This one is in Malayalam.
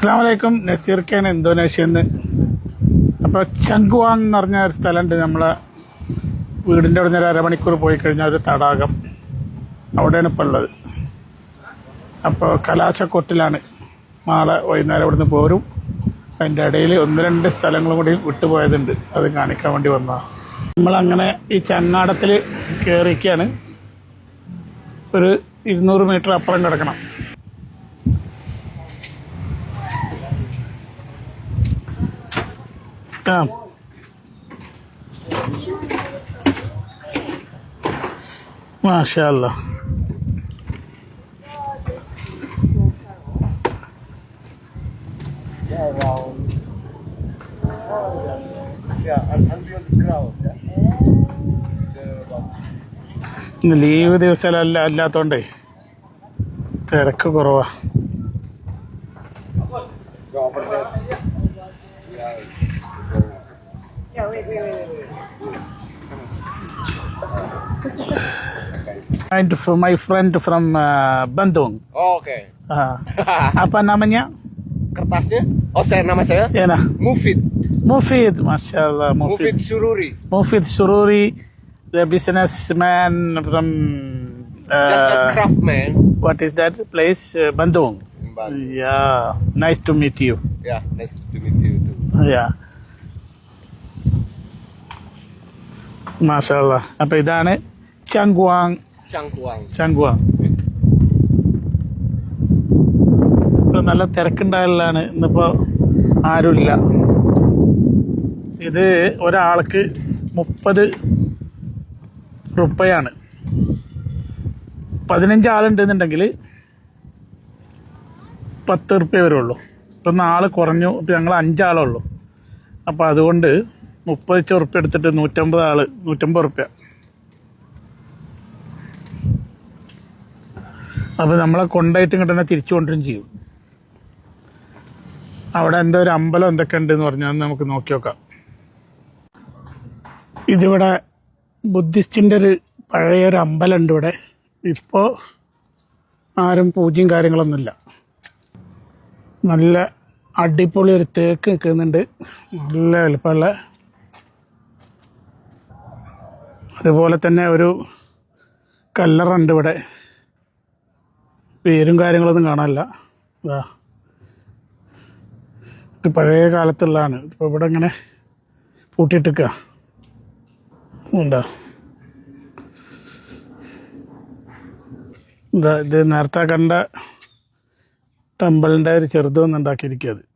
അസ്സാം വലൈക്കും നസീർക്കാണ് ഇന്തോനേഷ്യന്ന്. അപ്പോൾ ചങ്കുവാങ് എന്ന് പറഞ്ഞ ഒരു സ്ഥലമുണ്ട് നമ്മളെ വീടിന്റെ അവിടെ നിന്ന് ഒരു അരമണിക്കൂർ പോയി കഴിഞ്ഞാൽ ഒരു തടാകം. അവിടെയാണ് ഇപ്പോൾ ഉള്ളത്. അപ്പോൾ കലാശക്കൊട്ടിലാണ്. നാളെ വൈകുന്നേരം ഇവിടുന്ന് പോരും. അതിന്റെ ഇടയിൽ ഒന്ന് രണ്ട് സ്ഥലങ്ങളും കൂടി വിട്ടുപോയതുണ്ട്. അത് കാണിക്കാൻ വേണ്ടി വന്നതാണ് നമ്മളങ്ങനെ ഈ ചങ്ങാടത്തിൽ കയറിക്കാണ് ഒരു ഇരുന്നൂറ് മീറ്റർ അപ്പുറം കിടക്കണം. ആ മാഷാ അല്ലാ ഇന്ന് ലീവ് ദിവസമല്ല അല്ലാത്തോണ്ടേ തിരക്ക് കുറവാ. And for my friend from uh, Bandung. Oh, Oke. Ah. apa namanya? Kertasnya? Oh, saya nama saya Ya nah. Mufid. Mufid, Masya Allah, Mufid Mufid. Sururi. Mufid Sururi, the businessman from Just a uh, craftsman. what is that place? Uh, Bandung. Bali. Yeah, nice to meet you. Yeah, nice to meet you too. Yeah. മാഷാ അല്ലാ. അപ്പൊ ഇതാണ് ചങ്കുവാങ്. ചങ്കുവാങ്. നല്ല തിരക്കുണ്ടായാലാണ്. ഇന്നിപ്പോ ആരുമില്ല. ഇത് ഒരാൾക്ക് മുപ്പത് റുപ്പയാണ്. പതിനഞ്ച് ആളുണ്ടെന്നുണ്ടെങ്കിൽ പത്ത് റുപ്യ വരുള്ളൂ. ഇപ്പം നാൾ കുറഞ്ഞു. ഇപ്പം ഞങ്ങൾ അഞ്ചാളുള്ളൂ അപ്പോൾ അതുകൊണ്ട് മുപ്പത് ഉറുപ്പ്യ എടുത്തിട്ട് നൂറ്റമ്പത് ആൾ നൂറ്റമ്പത് ഉറുപ്പ്യ. അപ്പോൾ നമ്മളെ കൊണ്ടായിട്ട് ഇങ്ങോട്ട് തന്നെ തിരിച്ചു കൊണ്ടുവരും ചെയ്യും. അവിടെ എന്തോ ഒരു അമ്പലം എന്തൊക്കെ ഉണ്ടെന്ന് പറഞ്ഞാൽ നമുക്ക് നോക്കി നോക്കാം. ഇതിവിടെ ബുദ്ധിസ്റ്റിന്റെ ഒരു പഴയൊരു അമ്പലമുണ്ട് ഇവിടെ. ഇപ്പോൾ ആരും പൂജ്യം കാര്യങ്ങളൊന്നുമില്ല. നല്ല അടിപൊളി ഒരു തേക്ക് നിൽക്കുന്നുണ്ട്. നല്ല വലുപ്പമുള്ള അതുപോലെ തന്നെ ഒരു കല്ലറുണ്ട് ഇവിടെ. പേരും കാര്യങ്ങളൊന്നും കാണാനില്ല. ഇതാ പഴയ കാലത്തുള്ളതാണ്. ഇപ്പോൾ ഇവിടെ ഇങ്ങനെ പൂട്ടിയിട്ടിക്കുക ഉണ്ടോ? ഇതാ ഇത് നേരത്തെ കണ്ട ടെമ്പിളിന്റെ ഒരു ചെറുതൊന്നും ഉണ്ടാക്കിയിരിക്കുക അത്.